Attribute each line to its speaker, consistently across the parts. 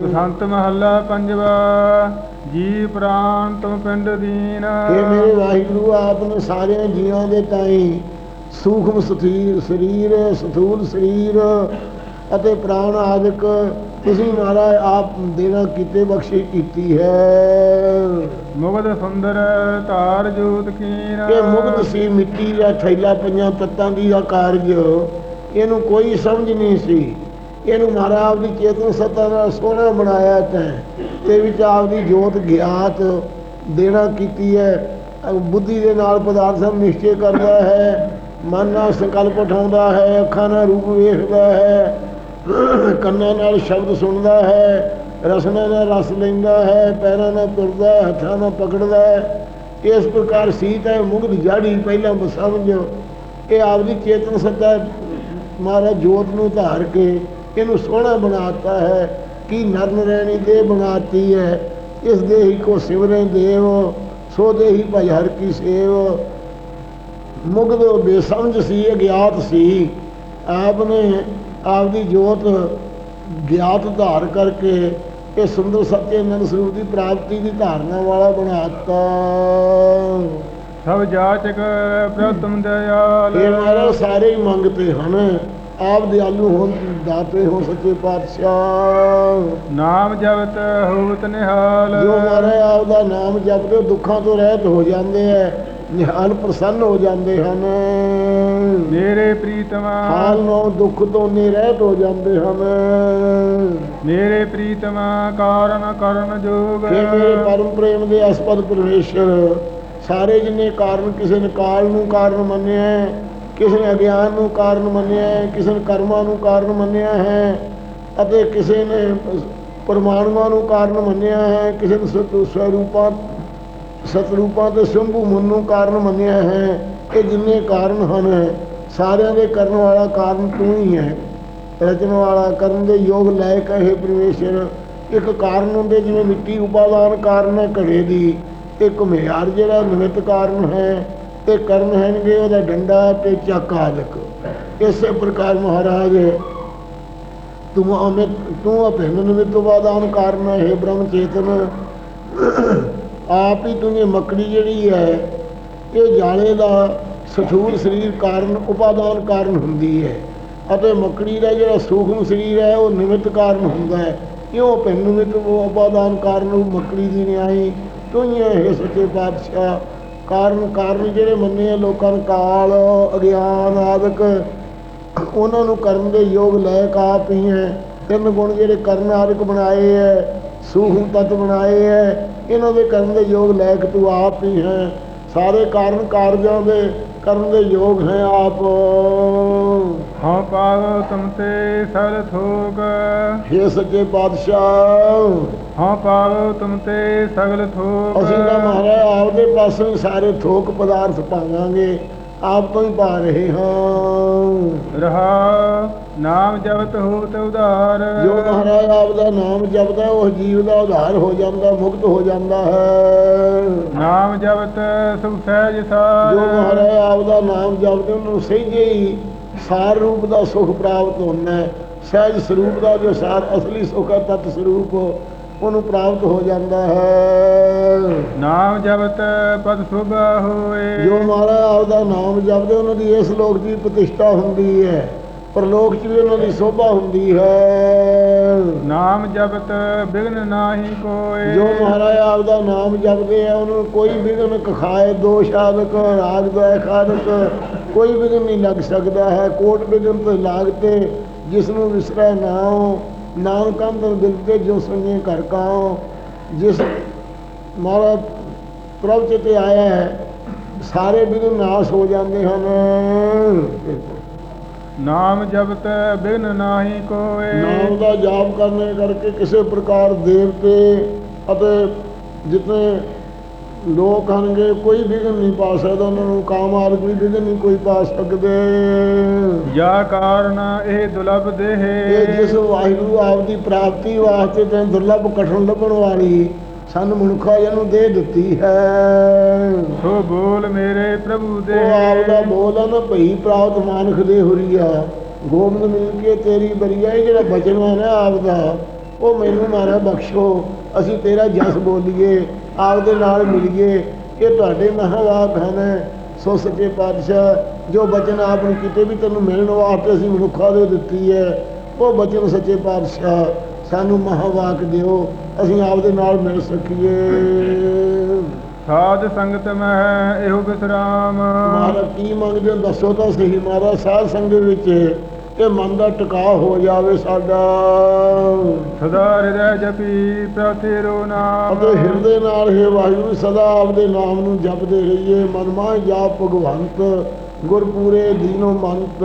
Speaker 1: ਬਸੰਤ ਮਹੱਲਾ ਪੰਜਵਾ ਜੀ ਪ੍ਰਾਨ ਤੁਮ ਪਿੰਡ ਦੀਨ।
Speaker 2: ਇਹ ਮੇਰੇ ਵਾਹਿਗੁਰੂ ਆਪ ਨੇ ਸਾਰਿਆਂ ਜੀਵਾਂ ਦੇ ਤਾਈ ਸੂਖਮ ਸਥੀਰ ਸਰੀਰ ਸਥੂਲ ਸਰੀਰ ਅਤੇ ਪ੍ਰਾਣ ਆਦਿਕ ਤੁਸੀਂ ਮਹਾਰਾਜ ਆਪ ਦੇਣਾ ਕੀਤੇ ਬਖਸ਼ਿਸ਼ ਕੀਤੀ ਹੈ।
Speaker 1: ਮੁਗਧ ਸੁੰਦਰ ਧਾਰ ਜੋਤ ਕੀਨ।
Speaker 2: ਇਹ ਮੁਗਧ ਸੀ ਮਿੱਟੀ ਦਾ ਥੈਲਾ ਪੰਜਾਂ ਤੱਤਾਂ ਦੀ ਦਾ ਕਾਰਜ ਇਹਨੂੰ ਕੋਈ ਸਮਝ ਨਹੀਂ ਸੀ। ਇਹਨੂੰ ਮਹਾਰਾਜ ਆਪਦੀ ਚੇਤਨ ਸੱਤਾ ਨਾਲ ਸੋਹਣਾ ਬਣਾਇਆ ਤੈਂ ਤੇ ਵਿੱਚ ਆਪਦੀ ਜੋਤ ਗਿਆਤ ਦੇਣਾ ਕੀਤੀ ਹੈ। ਬੁੱਧੀ ਦੇ ਨਾਲ ਪਦਾਰਥ ਦਾ ਨਿਸ਼ਚੈ ਕਰਦਾ ਹੈ। ਮਨ ਨਾਲ ਸੰਕਲਪ ਉਠਾਉਂਦਾ ਹੈ। ਅੱਖਾਂ ਨਾਲ ਰੂਪ ਵੇਖਦਾ ਹੈ। ਕੰਨਾਂ ਨਾਲ ਸ਼ਬਦ ਸੁਣਦਾ ਹੈ। ਰਸਨਾ ਨਾਲ ਰਸ ਲੈਂਦਾ ਹੈ। ਪੈਰਾਂ ਨਾਲ ਤੁਰਦਾ ਹੈ ਹੱਥਾਂ ਨਾਲ ਪਕੜਦਾ ਹੈ। ਇਸ ਪ੍ਰਕਾਰ ਸੀਤ ਹੈ, ਮੁਗਧ, ਜਾੜੀ, ਪਹਿਲਾਂ ਬ- ਸਮਝ ਇਹ ਆਪਦੀ ਚੇਤਨ ਸੱਤਾ ਮਹਾਰਾਜ ਜੋਤ ਨੂੰ ਧਾਰ ਕੇ ਇਹਨੂੰ ਸੋਹਣਾ ਬਣਾਤਾ ਹੈ ਕੀ ਨਰ ਨਰੈਣੀ ਦੇ ਬਣਾਤੀ ਹੈ ਇਸ ਦੇ ਹੀ ਕੋ ਸਿਵਰੇ ਦੇਵ ਸੋ ਦੇ ਹੀ ਭਜ ਹਰ ਕੀ ਸੇਵ। ਮੁਗਧ ਬੇਸਮਝ ਸੀ ਅਗਿਆਤ ਸੀ। ਆਪ ਨੇ ਆਪਦੀ ਜੋਤ ਗਿਆਤ ਧਾਰ ਕਰਕੇ ਇਹ ਸੁੰਦਰ ਸੱਚੇ ਅਨੰਦ ਸਰੂਪ ਦੀ ਪ੍ਰਾਪਤੀ ਦੀ ਧਾਰਨਾ ਵਾਲਾ ਬਣਾਤਾ।
Speaker 1: ਸਭ ਜਾਚਕ ਪ੍ਰਤਮ ਦਇਆਲ।
Speaker 2: ਇਹ ਮਹਾਰਾਜ ਸਾਰੇ ਹੀ ਮੰਗਤੇ ਹਨ। ਆਪ ਦਿਆਲੂ ਹੋਣ ਦਾਤੇ ਹੋ ਸੱਚੇ ਪਾਤਸ਼ਾਹ।
Speaker 1: ਨਾਮ ਜਪਤ ਹੋਵਤ ਨਿਹਾਲ।
Speaker 2: ਜੋ ਮਹਾਰਾਜ ਆਪ ਦਾ ਨਾਮ ਜਪਦੇ ਦੁੱਖਾਂ ਤੋਂ ਰਹਿਤ ਹੋ ਜਾਂਦੇ ਐ ਨਿਹਾਲ ਪ੍ਰਸੰਨ ਹੋ ਜਾਂਦੇ ਹਨ।
Speaker 1: ਮੇਰੇ ਪ੍ਰੀਤਮਾ
Speaker 2: ਹਾਲ ਨੂੰ ਦੁੱਖ ਤੋਂ ਨਿਰਹਿਤ ਹੋ ਜਾਂਦੇ ਹਨ।
Speaker 1: ਮੇਰੇ ਪ੍ਰੀਤਮਾ ਕਾਰਨ ਕਰਨ ਜੋਗ।
Speaker 2: ਕਿ ਮੇਰੇ ਪਰਮ ਪ੍ਰੇਮ ਦੇ ਅਸਪਦ ਪਰਮੇਸ਼ਰ ਸਾਰੇ ਜਿੰਨੇ ਕਾਰਨ ਕਿਸੇ ਨੇ ਕਾਲ ਨੂੰ ਕਾਰਨ ਮੰਨਿਆ ਕਿਸੇ ਨੇ ਅਗਿਆਨ ਨੂੰ ਕਾਰਨ ਮੰਨਿਆ ਹੈ, ਕਿਸੇ ਨੇ ਕਰਮਾਂ ਨੂੰ ਕਾਰਨ ਮੰਨਿਆ ਹੈ ਅਤੇ ਕਿਸੇ ਨੇ ਪਰਮਾਣੂਆਂ ਨੂੰ ਕਾਰਨ ਮੰਨਿਆ ਹੈ ਕਿਸੇ ਨੇ ਸਵਰੂਪਾਂ ਸਤਰੂਪਾਂ ਤੇ ਸ਼ੰਭੂ ਮਨ ਨੂੰ ਕਾਰਨ ਮੰਨਿਆ ਹੈ ਇਹ ਜਿੰਨੇ ਕਾਰਨ ਹਨ ਸਾਰਿਆਂ ਦੇ ਕਰਨ ਵਾਲਾ ਕਾਰਨ ਤੂੰ ਹੀ ਹੈ। ਰਚਨ ਵਾਲਾ ਕਰਨ ਦੇ ਯੋਗ ਲਾਇਕ ਹੈ ਇਹ ਪਰਮੇਸ਼ਰ। ਇੱਕ ਕਾਰਨ ਹੁੰਦੇ ਜਿਵੇਂ ਮਿੱਟੀ ਉਪਾਦਾਨ ਕਾਰਨ ਹੈ ਘੜੇ ਦੀ। ਇੱਕ ਮਿਆਰ ਜਿਹੜਾ ਨਿਮਿਤ ਕਾਰਨ ਹੈ ਤੇ ਕਰਨ ਹੈਨਗੇ ਉਹਦਾ ਡੰਡਾ ਤੇ ਚੱਕ ਆਦਿਕ ਇਸੇ ਪ੍ਰਕਾਰ ਮਹਾਰਾਜ, ਤੂੰ ਅਮਿਤ ਤੂੰ ਅਭਿੰਨ ਨਿਮਿਤ ਉਪਾਦਾਨ ਕਾਰਨ ਹੈ ਇਹ ਬ੍ਰਹਮ ਚੇਤਨ। ਆਪ ਹੀ ਤੂੰ ਇਹ ਮੱਕੜੀ ਜਿਹੜੀ ਹੈ, ਇਹ ਜਾਲੇ ਦਾ ਸਥੂਲ ਸਰੀਰ ਕਾਰਨ, ਉਪਾਦਾਨ ਕਾਰਨ ਹੁੰਦੀ ਹੈ। ਅਤੇ ਮੱਕੜੀ ਦਾ ਜਿਹੜਾ ਸੂਖਮ ਸਰੀਰ ਹੈ, ਉਹ ਨਿਮਿਤ ਕਾਰਨ ਹੁੰਦਾ ਹੈ। ਕਿਉਂ ਭਿੰਨ ਨਿਮਿਤ ਉਹ ਉਪਾਦਾਨ ਕਾਰਨ ਉਹ ਮੱਕੜੀ ਦੀ ਨਿਆਈ? ਤੂੰ ਹੀ ਹੈ ਇਹ ਸੱਚੇ ਪਾਤਸ਼ਾਹ। ਕਾਰਨ ਕਾਰਨ ਜਿਹੜੇ ਮੰਨੇ ਆ ਲੋਕਾਂ ਨੂੰ ਕਾਲ, ਅਗਿਆਨ ਆਦਿਕ, ਉਹਨਾਂ ਨੂੰ ਕਰਨ ਦੇ ਯੋਗ ਲਾਇਕ ਆਪ ਹੀ ਹੈ। ਤਿੰਨ ਗੁਣ ਜਿਹੜੇ ਕਰਨ ਆਦਿਕ ਬਣਾਏ ਹੈ ਸੂਖਮ ਤਤ ਬਣਾਏ ਹੈ, ਇਹਨਾਂ ਦੇ ਕਰਨ ਦੇ ਯੋਗ ਲਾਇਕ ਤੂੰ ਆਪ ਹੀ ਹੈ। ਸਾਰੇ ਕਾਰਨ ਕਾਰਜਾਂ ਦੇ ਕਰਨ ਦੇ ਯੋਗ ਹੈ ਆਪ।
Speaker 1: ਹਉ ਪਾਵ ਤੁਮ ਤੇ ਸਗਲ ਥੋਕ
Speaker 2: हे ਸੱਚੇ ਪਾਤਸ਼ਾਹ।
Speaker 1: ਹਉ ਪਾਵ ਤੁਮ ਤੇ ਸਗਲ ਥੋਕ
Speaker 2: ਅਸੀਂ ਤਾਂ ਮਹਾਰਾਜ ਆਪਦੇ ਪਾਸੋਂ ਹੀ ਸਾਰੇ ਥੋਕ ਪਦਾਰਥ ਪਾਵਾਂਗੇ। ਆਪ ਤੋਂ ਹੀ ਪਾ ਰਹੇ ਹਾਂ।
Speaker 1: ਰਹਾ ਨਾਮ ਜਪਤ ਹੋਤ ਉਧਾਰ।
Speaker 2: ਜੋ ਮਹਾਰਾਜ ਆਪ ਦਾ ਨਾਮ ਜਪਦਾ ਉਹ ਜੀਵ ਦਾ ਉਧਾਰ ਹੋ ਜਾਂਦਾ ਮੁਕਤ ਹੋ ਜਾਂਦਾ ਹੈ।
Speaker 1: ਨਾਮ ਜਪਤ ਸੁਖ ਸਹਿਜ ਸਾਰ।
Speaker 2: ਜੋ ਮਹਾਰਾਜ ਆਪ ਦਾ ਨਾਮ ਜਪਦੇ ਉਹਨੂੰ ਸਹਿਜੇ ਹੀ ਸਾਰ ਰੂਪ ਦਾ ਸੁਖ ਪ੍ਰਾਪਤ ਹੁੰਦਾ ਹੈ। ਸਹਿਜ ਸਰੂਪ ਦਾ ਜੋ ਸਾਰ ਅਸਲੀ ਸੁਖ ਹੈ ਤਤ ਸਰੂਪ। ਉਹਨੂੰ ਪ੍ਰਾਪਤ ਹੋ ਜਾਂਦਾ ਹੈ।
Speaker 1: ਨਾਮ ਜਪਤ ਪਦ ਸੁਭ ਹੋਏ।
Speaker 2: ਜੋ ਮਹਾਰਾਜ ਆਪ ਦਾ ਨਾਮ ਜਪਦੇ ਉਹਨਾਂ ਦੀ ਇਸ ਲੋਕ ਦੀ ਪ੍ਰਤਿਸ਼ਠਾ ਹੁੰਦੀ ਹੈ। ਪਰਲੋਕ 'ਚ ਵੀ ਉਹਨਾਂ ਦੀ ਸੋਭਾ ਹੁੰਦੀ ਹੈ।
Speaker 1: ਨਾਮ ਜਪਤ ਬਿਗਨ ਨਾਹੀ ਕੋਏ।
Speaker 2: ਜੋ ਮਹਾਰਾਜ ਆਪ ਦਾ ਨਾਮ ਜਪਦੇ ਆ ਉਹਨੂੰ ਕੋਈ ਵਿਘਨ ਕਖਾਏ ਦੋਸ਼ ਆਦਿਕ ਰਾਗ ਦੋਖ ਆਦਿਕ ਕੋਈ ਵਿਘਨ ਨਹੀਂ ਲੱਗ ਸਕਦਾ ਹੈ। ਕੋਟ ਵਿਘਨ ਤੇ ਲਾਗਤੇ ਜਿਸ ਨੂੰ ਵਿਸਰੈ ਨਾਉ ਨਾਨਕ ਅੰਦਰ ਦਿਲ ਤੇ ਜੋ ਸੁਣੇ ਘਰ ਕਾਉ ਜਿਸ ਮਹਾਰਾਜ ਪ੍ਰਭ ਤੇ ਆਇਆ ਹੈ ਸਾਰੇ ਵਿਘਨ ਨਾਸ਼ ਹੋ ਜਾਂਦੇ ਹਨ।
Speaker 1: ਨਾਮ ਜਪਤ ਬਿਗਨ ਨਾਹੀ ਕੋਏ।
Speaker 2: ਨਾਮ ਦਾ ਜਾਪ ਕਰਨੇ ਕਰਕੇ ਕਿਸੇ ਪ੍ਰਕਾਰ ਦੇਵਤੇ ਅਤੇ ਜਿਤਨੇ ਲੋਕ ਹਨਗੇ ਕੋਈ ਵਿਘਨ ਨਹੀਂ ਪਾ ਸਕਦਾ ਉਹਨਾਂ ਨੂੰ ਕਾਮ ਆਦਿ ਕੋਈ ਵਿਘਨ ਨਹੀਂ ਕੋਈ ਪਾ ਸਕਦੇ।
Speaker 1: ਜਾ ਕਾਰਨ ਇਹ ਦੁਲਭ ਦੇਹ।
Speaker 2: ਇਹ ਜਿਸ ਵਾਹਿਗੁਰੂ ਆਪ ਦੀ ਪ੍ਰਾਪਤੀ ਵਾਸਤੇ ਤੇ ਦੁਰਲਭ ਕਠਨ ਲੱਭਣ ਵਾਲੀ ਸਾਨੂੰ ਮਨੁੱਖਾ ਇਹਨੂੰ ਦੇ ਦਿੱਤੀ ਹੈ।
Speaker 1: ਸੋ ਬੋਲ ਮੇਰੇ ਪ੍ਰਭੂ ਦੇ।
Speaker 2: ਉਹ ਆਪ ਦਾ ਬੋਲ ਆ ਨਾ ਭਈ ਪ੍ਰਾਪਤ ਮਾਨਖ ਦੇ ਹੁਰੀਆ ਗੋਬਿੰਦ ਮਿਲ ਕੇ ਤੇਰੀ ਬਰੀਆ ਇਹ ਜਿਹੜਾ ਬਚਨ ਹੈ ਨਾ ਆਪ ਦਾ ਉਹ ਮੈਨੂੰ ਮਾਰਾ ਬਖਸ਼ੋ ਅਸੀਂ ਤੇਰਾ ਜਸ ਬੋਲੀਏ। ਆਪਦੇ ਨਾਲ ਮਿਲੀਏ। ਇਹ ਤੁਹਾਡੇ ਮਹਾਵਾਕ ਹਨ ਸੋ ਸੱਚੇ ਪਾਤਸ਼ਾਹ ਜੋ ਬਚਨ ਆਪ ਨੇ ਕੀਤੇ ਵੀ ਤੈਨੂੰ ਮਿਲਣ ਵਾਸਤੇ ਅਸੀਂ ਮਨੁੱਖਾਂ ਦੇ ਦਿੱਤੀ ਹੈ ਉਹ ਬਚਨ ਸੱਚੇ ਪਾਤਸ਼ਾਹ ਸਾਨੂੰ ਮਹਾਵਾਕ ਦਿਓ ਅਸੀਂ ਆਪਦੇ ਨਾਲ ਮਿਲ ਸਕੀਏ।
Speaker 1: ਸਾਧ ਸੰਗਤ ਮਹਿ ਇਹੋ ਬਿਸਰਾਮ।
Speaker 2: ਮਹਾਰਾਜ ਕੀ ਮੰਗਦੇ ਦੱਸੋ ਤਾਂ ਸਹੀ ਮਹਾਰਾਜ ਸਾਧ ਸੰਗਤ ਵਿੱਚ ਇਹ ਮਨ ਦਾ ਟਿਕਾ ਹੋ ਜਾਵੇ ਸਾਡਾ।
Speaker 1: ਸਦਾ ਹਿਰਦੈ ਜਪੀ ਪ੍ਰਤਿਰੋ ਨਾਮ।
Speaker 2: ਅਤੇ ਹਿਰਦੇ ਨਾਲ ਹੈ ਵਾਹਿਗੁਰੂ ਸਦਾ ਆਪਦੇ ਨਾਮ ਨੂੰ ਜਪਦੇ ਰਹੀਏ। ਮਨ ਮਾਹ ਜਾਪ ਭਗਵੰਤ ਗੁਰਪੂਰੇ ਦੀਨੋ ਮੰਤ।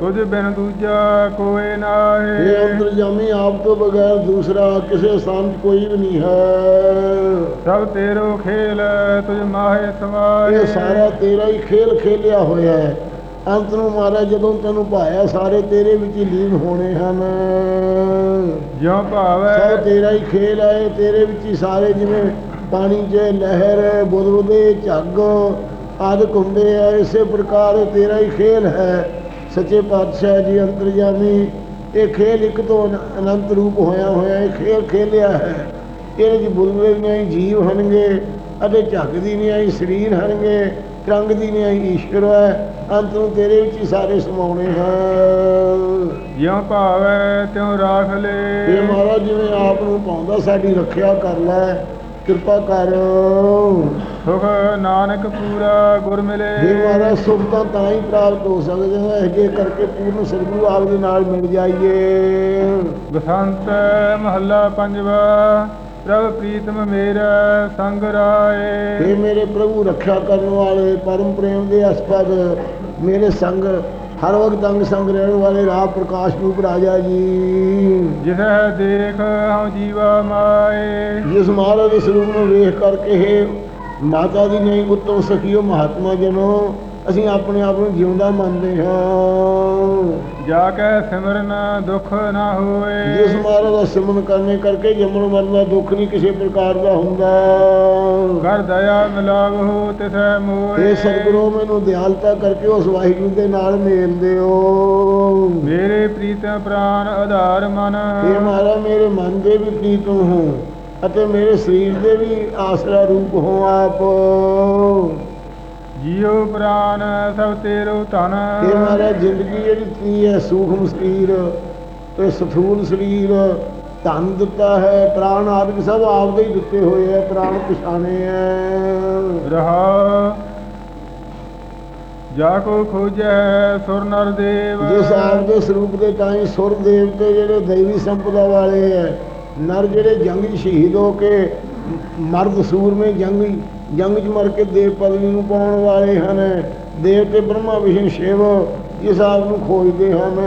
Speaker 1: ਤੁਝ ਬਿਨ ਦੂਜਾ ਕੋਈ
Speaker 2: ਇਹ
Speaker 1: ਨਾਹੀ
Speaker 2: ਅੰਤਰਜਾਮੀ ਆਪ ਤੋਂ ਬਗੈਰ ਦੂਸਰਾ ਕਿਸੇ ਸੰਤ ਕੋਈ ਵੀ ਨਹੀਂ ਹੈ।
Speaker 1: ਸਭ ਤੇਰੋ ਖੇਲ ਤੁਝ ਮਾਹੇ ਸਮਾਏ
Speaker 2: ਇਹ ਸਾਰਾ ਤੇਰਾ ਹੀ ਖੇਲ ਖੇਲਿਆ ਹੋਇਆ ਹੈ। ਅੰਤ ਨੂੰ ਮਹਾਰਾਜ ਜਦੋਂ ਤੈਨੂੰ ਭਾਇਆ ਸਾਰੇ ਤੇਰੇ ਵਿੱਚ ਹੀ ਲੀਨ ਹੋਣੇ ਹਨ।
Speaker 1: ਜਿਉ
Speaker 2: ਸਭ
Speaker 1: ਭਾਵੈ
Speaker 2: ਤੇਰਾ ਹੀ ਖੇਲ ਹੈ ਤੇਰੇ ਵਿੱਚ ਹੀ ਸਾਰੇ ਜਿਵੇਂ ਪਾਣੀ 'ਚ ਲਹਿਰ ਬੁਦਬੁਦੇ ਝੱਗ ਆਦਿਕ ਹੁੰਦੇ ਆ ਇਸੇ ਪ੍ਰਕਾਰ ਤੇਰਾ ਹੀ ਖੇਲ ਹੈ। ਸੱਚੇ ਪਾਤਸ਼ਾਹ ਜੀ ਅੰਤਰਜਾਮੀ ਇਹ ਖੇਲ ਇੱਕ ਤੋਂ ਅਨ- ਅਨੰਤ ਰੂਪ ਹੋਇਆ ਹੋਇਆ ਇਹ ਖੇਲ ਖੇਲਿਆ ਹੈ। ਇਹਦੇ 'ਚ ਬੁਲਬੁਲੇ ਨਹੀਂ ਜੀਵ ਹਨਗੇ ਅਤੇ ਝੱਗ ਦੀ ਨਹੀਂ ਆਈ ਸਰੀਰ ਹਨਗੇ ਰੰਗ ਦੀ ਨਹੀਂ ਆਈ ਈਸ਼ਵਰ ਹੈ ਅੰਤ ਨੂੰ ਤੇਰੇ ਵਿੱਚ ਹੀ ਸਾਰੇ ਸਮਾਉਣੇ ਹਨ।
Speaker 1: ਜਿਉ ਭਾਵੈ ਤਿਉ ਰਾਖ ਲੈ।
Speaker 2: ਇਹ ਮਹਾਰਾਜ ਜਿਵੇਂ ਆਪ ਨੂੰ ਪਾਉਂਦਾ ਸਾਡੀ ਰੱਖਿਆ ਕਰ ਲੈ ਕਿਰਪਾ ਕਰ।
Speaker 1: ਸੁਖ ਨਾਨਕ ਪੂਰਾ ਗੁਰ ਮਿਲੇ।
Speaker 2: ਇਹ ਮਹਾਰਾਜ ਸੁਖ ਤਾਂ ਤਾਂ ਹੀ ਪ੍ਰਾਪਤ ਹੋ ਸਕਦੇ ਹੈ ਇਹ ਜੇ ਕਰਕੇ ਪੂਰਨ ਸਤਿਗੁਰੂ ਆਪ ਦੇ ਨਾਲ ਮਿਲ ਜਾਈਏ।
Speaker 1: ਬਸੰਤ ਮਹੱਲਾ ਪੰਜਵਾ। ਪ੍ਰਭ ਪ੍ਰੀਤਮ ਮੇਰਾ ਸੰਗ ਰਾਏ।
Speaker 2: ਇਹ ਮੇਰੇ ਪ੍ਰਭੂ ਰੱਖਿਆ ਕਰਨ ਵਾਲੇ ਪਰਮ ਪ੍ਰੇਮ ਦੇ ਅਸਪਦ ਮੇਰੇ ਸੰਗ ਹਰ ਵਕਤ ਅੰਗ ਸੰਗ ਰਹਿਣ ਵਾਲੇ ਰਾਹ ਪ੍ਰਕਾਸ਼ ਰੂਪ ਰਾਜਾ ਜੀ।
Speaker 1: ਜਿਸਹਿ ਦੇਖ ਹਉ ਜੀਵਾ ਮਾਏ।
Speaker 2: ਜਿਸ ਮਹਾਰਾਜ ਦੇ ਸਰੂਪ ਨੂੰ ਵੇਖ ਕਰਕੇ ਮਾਤਾ ਦੀ ਨਹੀਂ ਉਤਮ ਸਖੀਓ ਮਹਾਤਮਾ ਜਨੋ ਅਸੀਂ ਆਪਣੇ ਆਪ ਨੂੰ ਜਿਉਂਦਾ ਮੰਨਦੇ ਹਾਂ।
Speaker 1: ਜਾ ਕੇ ਸਿਮਰਨ ਦੁਖ ਨਾ ਹੋਏ
Speaker 2: ਜਿਸ ਮਹਾਰਾਜ ਦਾ ਸਿਮਰਨ ਕਰਨੇ ਕਰਕੇ ਜੰਮਣ ਮਰਨ ਦਾ ਦੁੱਖ ਨਹੀਂ ਕਿਸੇ ਪ੍ਰਕਾਰ ਦਾ ਹੁੰਦਾ।
Speaker 1: ਕਰ ਦਇਆ ਮਿਲਾਵਹੁ ਤਿਸੈ ਮੋਏ
Speaker 2: ਇਹ ਸਤਿਗੁਰੂ ਮੈਨੂੰ ਦਿਆਲਤਾ ਕਰਕੇ ਉਸ ਵਾਹਿਗੁਰੂ ਦੇ ਨਾਲ ਮੇਲ ਦਿਓ।
Speaker 1: ਮੇਰੇ ਪ੍ਰੀਤਮ ਪ੍ਰਾਨ ਆਧਾਰ ਮਨ।
Speaker 2: ਇਹ ਮਹਾਰਾਜ ਮੇਰੇ ਮਨ ਦੇ ਵੀ ਪ੍ਰੀਤਮ ਹੋ ਅਤੇ ਮੇਰੇ ਸਰੀਰ ਦੇ ਵੀ ਆਸਰਾ ਰੂਪ ਹੋ ਆਪ।
Speaker 1: ਜੀਉ ਪ੍ਰਾਨ ਸਭ ਤੇਰੋ ਧਨ।
Speaker 2: ਇਹ ਮਹਾਰਾਜ ਜ਼ਿੰਦਗੀ ਜਿਹੜੀ ਕੀ ਹੈ ਸੂਖਮ ਸਰੀਰ ਤੇ ਸਥੂਲ ਸਰੀਰ ਧਨ ਦਿੱਤਾ ਹੈ ਪ੍ਰਾਣ ਆਦਿਕ ਸਭ ਆਪਦੇ ਹੀ ਦਿੱਤੇ ਹੋਏ ਹੈ ਪ੍ਰਾਣ ਪਛਾਣੇ ਹੈ।
Speaker 1: ਰਹਾ ਜਾ ਕੋ ਖੋਜੈ ਸੁਰ ਨਰ ਦੇਵ।
Speaker 2: ਜਿਸ ਆਪ ਦੇ ਸਰੂਪ ਦੇ ਤਾਈ ਸੁਰ ਦੇਵਤੇ ਜਿਹੜੇ ਦੈਵੀ ਸੰਪਦਾ ਵਾਲੇ ਹੈ ਨਰ ਜਿਹੜੇ ਜੰਗ ਸ਼ਹੀਦ ਹੋ ਕੇ ਮਰਦ ਸੂਰਮੇ ਜੰਗ ਜੰਗ 'ਚ ਮਰ ਕੇ ਦੇਵ ਪਦਵੀ ਨੂੰ ਪਾਉਣ ਵਾਲੇ ਹਨ। ਦੇਵਤੇ ਬ੍ਰਹਮਾ ਵਿਸ਼ਨ ਸ਼ਿਵ ਜਿਸ ਆਪ ਨੂੰ ਖੋਜਦੇ ਹਨ।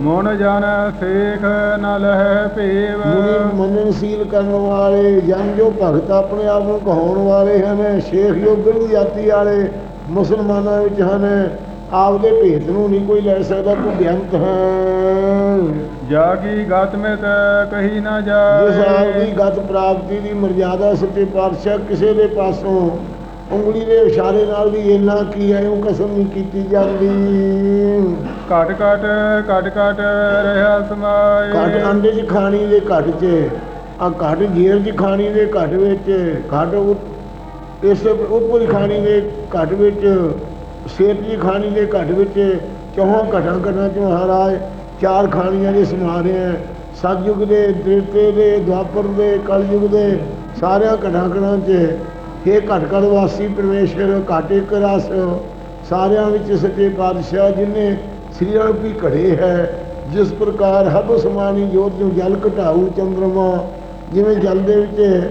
Speaker 1: ਮਨ ਜਨ ਸੇਖ ਨ ਲਹਿ ਭੇਵ
Speaker 2: ਮੁਨੀ ਮੰਨਣਸ਼ੀਲ ਕਰਨ ਵਾਲੇ ਜਨ ਜੋ ਭਗਤ ਆਪਣੇ ਆਪ ਨੂੰ ਕਹਾਉਣ ਵਾਲੇ ਹਨ ਸ਼ੇਖ ਜੋ ਬਿਰਧ ਜਾਤੀ ਵਾਲੇ ਮੁਸਲਮਾਨਾਂ ਵਿੱਚ ਹਨ। ਆਪਦੇ ਭੇਤ ਨੂੰ ਨਹੀਂ ਕੋਈ ਲੈ ਸਕਦਾ ਕੋਈ ਬੇਅੰਤ ਹੈ।
Speaker 1: ਜਾ ਕੀ ਗਤ ਮਿਤ ਕਹੀ ਨਾ
Speaker 2: ਜਿਸ
Speaker 1: ਜਾਏ
Speaker 2: ਦੀ ਗਤ ਪ੍ਰਾਪਤੀ ਦੀ ਮਰਜ਼ਾਦਾ ਸੱਚੇ ਪਾਤਸ਼ਾਹ ਕਿਸੇ ਦੇ ਪਾਸੋਂ ਉਂਗਲੀ ਦੇ ਇਸ਼ਾਰੇ ਨਾਲ ਵੀ ਇੰਨਾ ਕੀ ਹੈ ਉਹ ਕਸਮ ਨਹੀਂ ਕੀਤੀ ਜਾਂਦੀ।
Speaker 1: ਘਟ ਘਟ ਘਟ ਘਟ ਰਹਾ ਸਮਾਏ।
Speaker 2: ਘਟ ਅੰਡੇ 'ਚ ਖਾਣੀ ਦੇ ਘਟ 'ਚ ਆ ਘਟ ਜੇਰ 'ਚ ਖਾਣੀ ਦੇ ਘਟ ਵਿੱਚ ਘਟ ਇਸ ਉੱਪਰ ਖਾਣੀ ਦੇ ਘਟ ਵਿੱਚ ਸੇਤ ਦੀ ਖਾਣੀ ਦੇ ਘਟ ਵਿੱਚ ਚੌਹਾਂ ਘਟਾਂ ਘਟਾਂ 'ਚ ਮਹਾਰਾਜ ਚਾਰ ਖਾਣੀਆਂ ਦੇ ਸਮਾ ਰਹੇ ਹੈ। ਸਤਯੁਗ ਦੇ ਤ੍ਰੇਤੇ ਦੇ, ਦੁਆਪਰ ਦੇ ਕਲਯੁਗ ਦੇ, ਸਾਰਿਆਂ ਘਟਾਂ ਘਟਾਂ 'ਚ ਇਹ ਘਟ ਘਟ ਵਾਸੀ ਪਰਮੇਸ਼ਰ, ਘਟ ਇੱਕ ਰਸ ਸਾਰਿਆਂ ਵਿੱਚ ਸੱਚੇ ਪਾਤਸ਼ਾਹ ਜਿਨੇ ਸ੍ਰੀ ਰੂਪੀ ਘੜੇ ਹੈ, ਜਿਸ ਪ੍ਰਕਾਰ ਹਬ ਸਮਾਨੀ ਜੋਤ ਨੂੰ ਜਲ ਘਟਾਊ ਚੰਦਰਮਾ, ਜਿਵੇਂ ਜਲ ਦੇ ਵਿੱਚ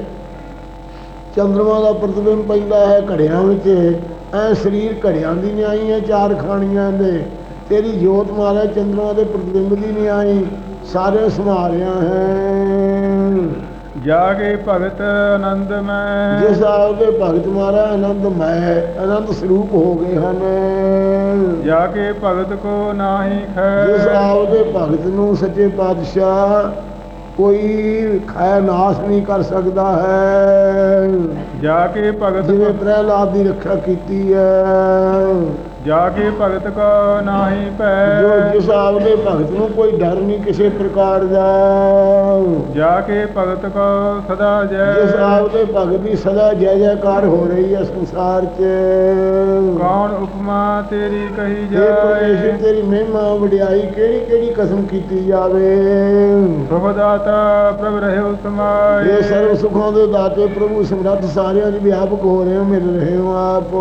Speaker 2: ਚੰਦਰਮਾ ਦਾ ਪ੍ਰਤੀਬਿੰਬ ਪੈਂਦਾ ਹੈ, ਘੜਿਆਂ ਵਿੱਚ ਐ ਸਰੀਰ ਘੜਿਆਂ ਦੀ ਨਹੀਂ ਆਈ ਹੈ ਚਾਰ ਖਾਣੀਆਂ ਦੇ ਤੇਰੀ ਜੋਤ ਮਾਰਾ ਚੰਦਰਮਾ ਦੇ ਪ੍ਰਤੀਬਿੰਬ ਦੀ ਨਹੀਂ ਆਈ ਸਾਰੇ ਸਮਾਰਿਆ ਹੈ।
Speaker 1: ਜਾ ਕੇ ਭਗਤ ਆਨੰਦ ਮੈਂ।
Speaker 2: ਜਿਸ ਦੇ ਭਗਤ ਮਾਰਾ ਆਨੰਦਮੈ ਆਨੰਦ ਸਰੂਪ ਹੋ ਗਏ ਹਨ।
Speaker 1: ਜਾ ਕੇ ਭਗਤ ਕੋ ਨਾਹੀ
Speaker 2: ਜਿਸ
Speaker 1: ਖੈ
Speaker 2: ਆਪ ਦੇ ਭਗਤ ਨੂੰ ਸੱਚੇ ਪਾਤਸ਼ਾਹ ਕੋਈ ਖਾਇਆ ਨਾਸ਼ ਨਹੀਂ ਕਰ ਸਕਦਾ ਹੈ।
Speaker 1: ਜਾ ਕੇ ਭਗਤ
Speaker 2: ਜਿਵੇਂ ਪ੍ਰਹਿਲਾਦ ਦੀ ਰੱਖਿਆ ਕੀਤੀ ਹੈ।
Speaker 1: ਜਾ ਕੇ ਭਗਤ ਕੋ ਨਾਹੀ ਭੈ
Speaker 2: ਜੋ ਜਿਸ ਆਪਦੇ ਭਗਤ ਨੂੰ ਕੋਈ ਡਰ ਨਹੀਂ ਕਿਸੇ ਪ੍ਰਕਾਰ ਦਾ।
Speaker 1: ਜਾ ਕੇ ਭਗਤ ਕੋ ਸਦਾ ਜੈ।
Speaker 2: ਜਿਸ ਆਪਦੇ ਭਗਤ ਦੀ ਸਦਾ ਜੈ ਜੈਕਾਰ ਹੋ ਰਹੀ ਹੈ ਸੰਸਾਰ 'ਚ।
Speaker 1: ਕੌਣ ਉਪਮਾ ਤੇਰੀ ਕਹੀ
Speaker 2: ਜੇ ਪਰਮੇਸ਼ਰ
Speaker 1: ਜਾਏ
Speaker 2: ਤੇਰੀ ਮਹਿਮਾ ਵਡਿਆਈ ਕਿਹੜੀ ਕਿਹੜੀ ਕਸਮ ਕੀਤੀ ਜਾਵੇ?
Speaker 1: ਪ੍ਰਭ ਦਾਤਾ ਪ੍ਰਭ ਰਹਿਓ ਸਮਾਏ।
Speaker 2: ਇਹ ਸਰਵ ਸੁਖਾਂ ਦੇ ਦਾਤੇ ਪ੍ਰਭੂ ਸਮਰੱਥ ਸਾਰਿਆਂ ਦੀ ਵਿਆਪਕ ਹੋ ਰਹੇ ਹੋ ਮਿਲ ਰਹੇ ਹੋ ਆਪ।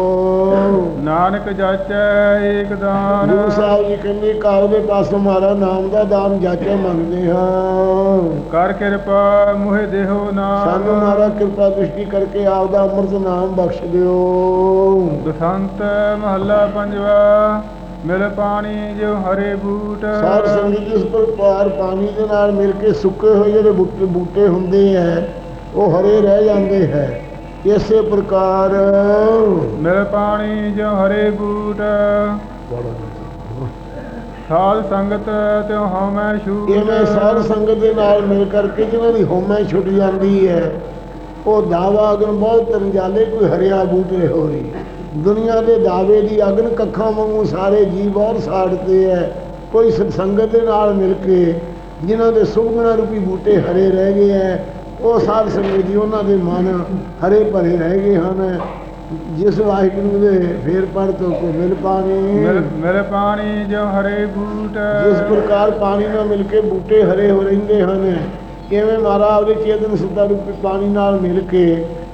Speaker 1: ਨਾਨਕ ਜਾਚੈ ਏਕ ਦਾਨ।
Speaker 2: ਗੁਰੂ ਸਾਹਿਬ ਜੀ ਕਹਿੰਦੇ ਕਾਲ ਦੇ ਪਾਸੋਂ ਮਾਰਾ ਨਾਮ ਦਾ ਦਾਨ ਜਾਚੇ ਮੰਗਦੇ ਹਾਂ।
Speaker 1: ਕਰ ਕਿਰਪਾ ਮੁਹਿ ਦੇਹੋ ਨਾਮ।
Speaker 2: ਸਾਨੂੰ ਮਾਰਾ ਕਿਰਪਾ ਦ੍ਰਿਸ਼ਟੀ ਕਰਕੇ ਆਪ ਦਾ ਅੰਮ੍ਰਿਤ ਨਾਮ ਬਖਸ਼ ਦਿਓ।
Speaker 1: ਦਸੰਤ ਮਹੱਲਾ ਪੰਜਵਾ ਮਿਲ ਪਾਣੀ ਜੋ ਹਰੇ ਬੂਟ।
Speaker 2: ਸਾਧ ਸੰਗਤ ਪ੍ਰਕਾਰ ਪਾਣੀ ਦੇ ਨਾਲ ਮਿਲ ਕੇ ਸੁੱਕੇ ਹੋਏ ਜਿਹੜੇ ਬੂਟੇ ਬੂਟੇ ਹੁੰਦੇ ਹੈ ਉਹ ਹਰੇ ਰਹਿ ਜਾਂਦੇ ਹੈ। ਇਸੇ ਪ੍ਰਕਾਰ
Speaker 1: ਮਿਲ ਪਾਣੀ ਜੋ ਹਰੇ ਬੂਟ। ਸਾਧ ਸੰਗਤ ਤਿਉ ਹਉਮੈ ਛੂਟ।
Speaker 2: ਇਵੇਂ ਸਾਧ ਸੰਗਤ ਦੇ ਨਾਲ ਮਿਲ ਕਰਕੇ ਜਿਹਨਾਂ ਦੀ ਹੋਮੈ ਛੁੱਟ ਜਾਂਦੀ ਹੈ ਉਹ ਦਾਵਾ ਅਗਨ ਬਹੁਤ ਤਰੰਜਾਲੇ ਕੋਈ ਹਰਿਆ ਬੂਟੇ ਹੋ ਰਹੀ। ਦੁਨੀਆ ਦੇ ਦਾਵੇ ਦੀ ਅਗਨ ਕੱਖਾਂ ਵਾਂਗੂ ਸਾਰੇ ਜੀਵ ਬਹੁਤ ਸਾੜਦੇ ਹੈ। ਕੋਈ ਸੰਗਤ ਦੇ ਨਾਲ ਮਿਲ ਕੇ ਜਿਨ੍ਹਾਂ ਦੇ ਸੁਗਣਾ ਰੂਪੀ ਬੂਟੇ ਹਰੇ ਰਹਿ ਗਏ ਹੈ ਉਹ ਸਾਧ ਸੰਗਤ ਜੀ ਉਹਨਾਂ ਦੇ ਮਨ ਹਰੇ ਭਰੇ ਰਹਿ ਗਏ ਹਨ। ਜਿਸ ਵਾਹਿਗੁਰੂ ਦੇ ਫੇਰ ਪੜ ਤੋਂ ਕੋ ਮਿਲ ਪਾਣੀ।
Speaker 1: ਮਿਲ ਪਾਣੀ ਜੋ ਹਰੇ ਬੂਟ।
Speaker 2: ਜਿਸ ਪ੍ਰਕਾਰ ਪਾਣੀ ਨਾਲ ਮਿਲ ਕੇ ਬੂਟੇ ਹਰੇ ਹੋ ਰਹਿੰਦੇ ਹਨ ਕਿਵੇਂ ਮਹਾਰਾਜ ਆਪਦੇ ਚੇਤਨ ਸਿੱਧਾ ਰੂਪੀ ਪਾਣੀ ਨਾਲ ਮਿਲ ਕੇ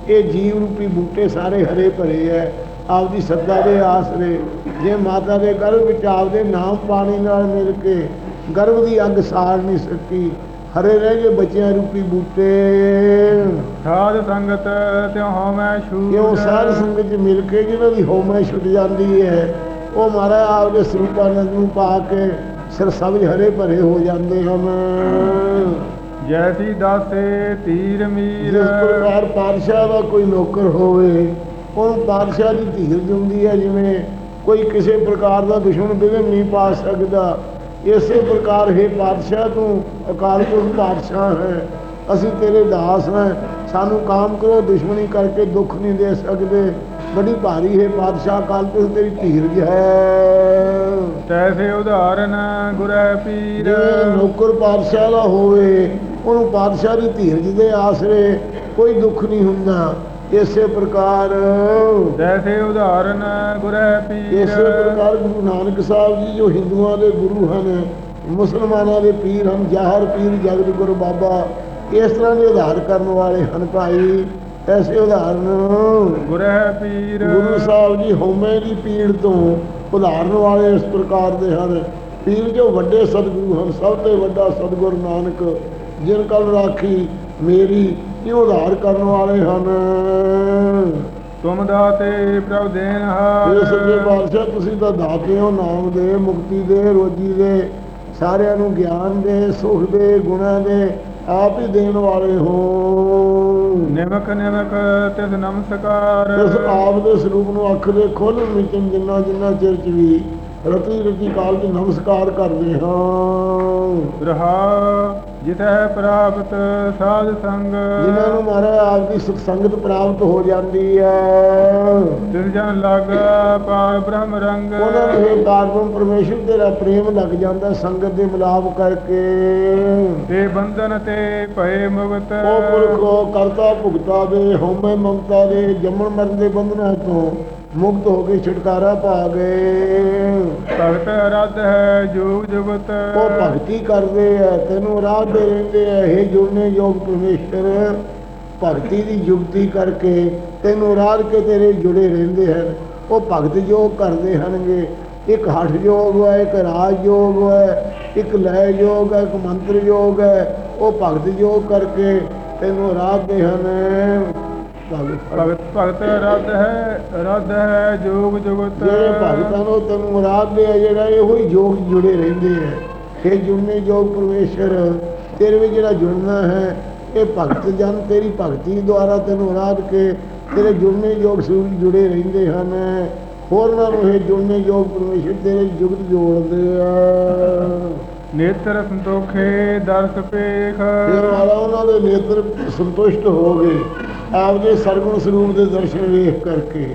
Speaker 2: ਇਹ ਜੀਵ ਰੂਪੀ ਬੂਟੇ ਸਾਰੇ ਹਰੇ ਭਰੇ ਐ ਆਪਦੀ ਸੱਦਾ ਦੇ ਆਸਰੇ ਜੇ ਮਾਤਾ ਦੇ ਗਰਭ ਵਿੱਚ ਆਪਦੇ ਨਾਮ ਪਾਣੀ ਨਾਲ ਮਿਲ ਕੇ ਗਰਭ ਦੀ ਅੱਗ ਸਾੜ ਨਹੀਂ ਸਕੀ ਹਰੇ ਰਹਿ ਗਏ ਬੱਚਿਆਂ ਰੂਪੀ ਬੂਟੇ।
Speaker 1: ਸਾਧ ਸੰਗਤ ਤਿਉ ਹਉਮੈ ਛੂਟ।
Speaker 2: ਕਿਉਂ ਸਾਧ ਸੰਗਤ ਚ ਮਿਲ ਕੇ ਜਿਹਨਾਂ ਦੀ ਹੋਮੈ ਛੁੱਟ ਜਾਂਦੀ ਹੈ ਉਹ ਮਹਾਰਾਜ ਆਪਦੇ ਸਰੂਪਾਨੰਦ ਨੂੰ ਪਾ ਕੇ ਸਿਰ ਸਭ ਹਰੇ ਭਰੇ ਹੋ ਜਾਂਦੇ ਹਨ।
Speaker 1: ਜੈਸੀ ਦਾਸੇ ਤੀਰ ਮੀਰ।
Speaker 2: ਜਿਸ ਪ੍ਰਕਾਰ ਪਾਤਸ਼ਾਹ ਦਾ ਕੋਈ ਨੌਕਰ ਹੋਵੇ ਉਹਨੂੰ ਪਾਤਸ਼ਾਹ ਦੀ ਧੀਰਜ ਹੁੰਦੀ ਹੈ ਜਿਵੇਂ ਕੋਈ ਕਿਸੇ ਪ੍ਰਕਾਰ ਦਾ ਦੁਸ਼ਮਣ ਬਿਗਨ ਨਹੀਂ ਪਾ ਸਕਦਾ। ਇਸੇ ਪ੍ਰਕਾਰ ਹੈ ਪਾਤਸ਼ਾਹ ਤੂੰ ਅਕਾਲ ਪੁਰਖ ਪਾਤਸ਼ਾਹ ਹੈ। ਅਸੀਂ ਤੇਰੇ ਦਾਸ ਹਾਂ। ਸਾਨੂੰ ਕਾਮ ਕਰੋ ਦੁਸ਼ਮਣੀ ਕਰਕੇ ਦੁੱਖ ਨਹੀਂ ਦੇ ਸਕਦੇ। ਬੜੀ ਭਾਰੀ ਹੈ ਪਾਤਸ਼ਾਹ ਅਕਾਲ ਪੁਰਖ ਤੇਰੀ ਧੀਰਜ ਹੈ।
Speaker 1: ਤੈਸੇ ਉਦਾਹਰਨ ਗੁਰੈ ਪੀਰ।
Speaker 2: ਨੌਕਰ ਪਾਤਸ਼ਾਹ ਦਾ ਹੋਵੇ ਉਹਨੂੰ ਪਾਤਸ਼ਾਹ ਦੀ ਧੀਰਜ ਦੇ ਆਸਰੇ ਕੋਈ ਦੁੱਖ ਨਹੀਂ ਹੁੰਦਾ। ਇਸੇ ਪ੍ਰਕਾਰ
Speaker 1: ਤੈਸੇ ਉਦਾਹਰਨ ਗੁਰੈ ਪੀਰ।
Speaker 2: ਇਸੇ ਪ੍ਰਕਾਰ ਗੁਰੂ ਨਾਨਕ ਸਾਹਿਬ ਜੀ ਜੋ ਹਿੰਦੂਆਂ ਦੇ ਗੁਰੂ ਹਨ ਮੁਸਲਮਾਨਾਂ ਦੇ ਪੀਰ ਹਨ ਜਾਹਰ ਪੀਰ ਜਗਤ ਗੁਰੂ ਬਾਬਾ ਇਸ ਤਰ੍ਹਾਂ ਦੇ ਉਧਾਰ ਕਰਨ ਵਾਲੇ ਹਨ ਭਾਈ। ਐਸੇ ਉਦਾਹਰਨ
Speaker 1: ਗੁਰੈ ਪੀਰ।
Speaker 2: ਗੁਰੂ ਸਾਹਿਬ ਜੀ ਹਉਮੈ ਦੀ ਪੀੜ ਤੋਂ ਉਧਾਰਨ ਵਾਲੇ ਇਸ ਪ੍ਰਕਾਰ ਦੇ ਹਨ। ਪੀਰ ਜੋ ਵੱਡੇ ਸਤਿਗੁਰੂ ਹਨ ਸਭ ਤੋਂ ਵੱਡਾ ਸਤਿਗੁਰ ਨਾਨਕ ਜਿਨ ਕਲ ਰਾਖੀ ਮੇਰੀ ਇਹ ਉਧਾਰ ਕਰਨ ਵਾਲੇ ਹਨ?
Speaker 1: ਤੁਮ ਦਾਤੇ ਪ੍ਰਭ ਦੇਨ ਹਾਰ।
Speaker 2: ਇਹ ਸੱਚੇ ਪਾਤਸ਼ਾਹ ਤੁਸੀਂ ਤਾਂ ਦਾਤੇ ਹੋ ਨਾਮ ਦੇ ਮੁਕਤੀ ਦੇ ਰੋਜੀ ਦੇ ਸਾਰਿਆਂ ਨੂੰ ਗਿਆਨ ਦੇ ਸੁਖ ਦੇ ਗੁਣਾਂ ਦੇ ਆਪ ਹੀ ਦੇਣ ਵਾਲੇ ਹੋ।
Speaker 1: ਨਿਮਕ ਨਿਮਕ ਤਿਸ ਨਮਸਕਾਰ।
Speaker 2: ਇਸ ਆਪ ਦੇ ਸਰੂਪ ਨੂੰ ਅੱਖ ਦੇ ਖੋਲ੍ਹਣ ਵਿੱਚ ਜਿੰਨਾ ਜਿੰਨਾ ਚਿਰ ਚ ਵੀ ਰਤੀ ਰਤੀ ਕਾਲ ਚ ਨਮਸਕਾਰ ਕਰਦੇ ਹਾਂ।
Speaker 1: ਰਹਾ ਜਿਤੈ ਪ੍ਰਾਪਤ ਸਾਧ ਸੰਗ।
Speaker 2: ਜਿਨ੍ਹਾਂ ਨੂੰ ਮਹਾਰਾਜ ਆਪ ਦੀ ਸੁਖ ਸੰਗਤ ਪ੍ਰਾਪਤ ਹੋ ਜਾਂਦੀ ਹੈ।
Speaker 1: ਤਿਸ ਜਨ ਲਾਗਾ ਪਾਰ ਬ੍ਰਹਮ ਰੰਗ।
Speaker 2: ਉਹਨਾਂ ਨੂੰ ਪਾਰਬ੍ਰਹਮ ਪਰਮੇਸ਼ਰ ਤੇਰਾ ਪ੍ਰੇਮ ਲੱਗ ਜਾਂਦਾ ਸੰਗਤ ਦੇ ਮਿਲਾਪ ਕਰਕੇ।
Speaker 1: ਤੇ ਬੰਧਨ ਤੇ ਭਏ ਮੁਕਤ।
Speaker 2: ਉਹ ਪੁਰਖੋ ਕਰਤਾ ਭੁਗਤਾ ਦੇ ਹਉਮੈ ਮਮਤਾ ਦੇ ਜੰਮਣ ਮਰਨ ਦੇ ਬੰਧਨਾਂ ਤੋਂ ਮੁਕਤ ਹੋ ਕੇ ਛੁਟਕਾਰਾ ਪਾ ਗਏ
Speaker 1: ਭਗਤ ਅਰਧ ਹੈ ਜੋਗ ਜੁਗਤ।
Speaker 2: ਉਹ ਭਗਤੀ ਕਰਦੇ ਆ ਤੈਨੂੰ ਰਾਹ ਦੇ ਰਹਿੰਦੇ ਆ ਇਹ ਜੁੜਨੇ ਯੋਗ ਪਰਮੇਸ਼ਰ। ਭਗਤੀ ਦੀ ਯੁਕਤੀ ਕਰਕੇ ਤੈਨੂੰ ਰਾਹ ਕੇ ਤੇਰੇ ਜੁੜੇ ਰਹਿੰਦੇ ਹਨ। ਉਹ ਭਗਤ ਯੋਗ ਕਰਦੇ ਹਨਗੇ। ਇੱਕ ਹਠ ਯੋਗ ਹੈ ਇੱਕ ਰਾਜ ਯੋਗ ਹੈ ਇੱਕ ਲੈ ਯੋਗ ਹੈ ਇੱਕ ਮੰਤਰ ਯੋਗ ਹੈ। ਉਹ ਭਗਤ ਯੋਗ ਕਰਕੇ ਤੈਨੂੰ ਰਾਹ ਦੇ ਹਨ। ਭਗਤ
Speaker 1: ਭਗਤ। ਰੱਦ ਹੈ ਰੱਦ ਹੈ ਜੋਗ ਜੁਗਤ।
Speaker 2: ਜਿਹੜੇ ਭਗਤਾਂ ਨੂੰ ਤੈਨੂੰ ਮੁਰਾਦ ਦੇ ਆ ਜਿਹੜਾ ਇਹੋ ਹੀ ਯੋਗ ਜੁੜੇ ਰਹਿੰਦੇ ਆ। ਇਹ ਜੁੜਨੇ ਯੋਗ ਪਰਮੇਸ਼ਰ ਤੇਰੇ ਵਿੱਚ ਜਿਹੜਾ ਜੁੜਨਾ ਹੈ ਇਹ ਭਗਤ ਜਨ ਤੇਰੀ ਭਗਤੀ ਦੁਆਰਾ ਤੈਨੂੰ ਮੁਰਾਦ ਕੇ ਤੇਰੇ ਜੁੜਨੇ ਯੋਗ ਸਰੂਪ ਜੁੜੇ ਰਹਿੰਦੇ ਹਨ। ਹੋਰਨਾਂ ਨੂੰ ਇਹ ਜੁੜਨੇ ਯੋਗ ਪਰਮੇਸ਼ਰ ਤੇਰੇ ਜੁਗਤ ਜੋੜਦੇ ਆ।
Speaker 1: ਨੇਤਰ ਸੰਤੋਖੇ ਦਰਸ ਪੇਖ।
Speaker 2: ਫਿਰ ਵਾਲਾ ਉਹਨਾਂ ਦੇ ਨੇਤਰ ਸੰਤੁਸ਼ਟ ਹੋ ਗਏ। ਆਪਦੇ ਸਰਗੁਣ ਸਰੂਪ ਦੇ ਦਰਸ਼ਨ ਵੇਖ ਕਰਕੇ